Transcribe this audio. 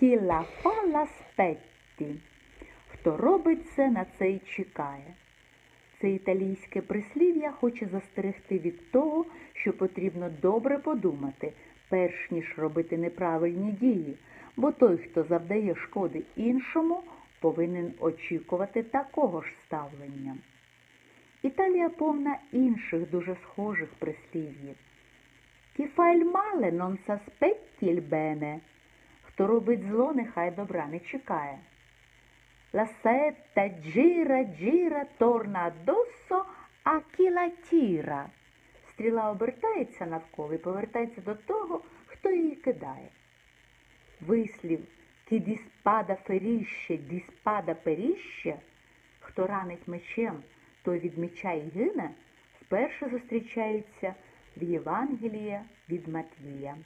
Кіла фала спетті. Хто робить це, на це й чекає. Це італійське прислів'я хоче застерегти від того, що потрібно добре подумати, перш ніж робити неправильні дії, бо той, хто завдає шкоди іншому, повинен очікувати такого ж ставлення. Італія повна інших дуже схожих прислів'їв. Chi fa il male non. Хто робить зло, нехай добра не чекає. Addosso a chi la tira. Стріла обертається навколо і повертається до того, хто її кидає. Вислів «Chi di spada ferisce, di spada perisce» Хто ранить мечем, той від меча й гине, вперше зустрічається в Євангелії від Матвія.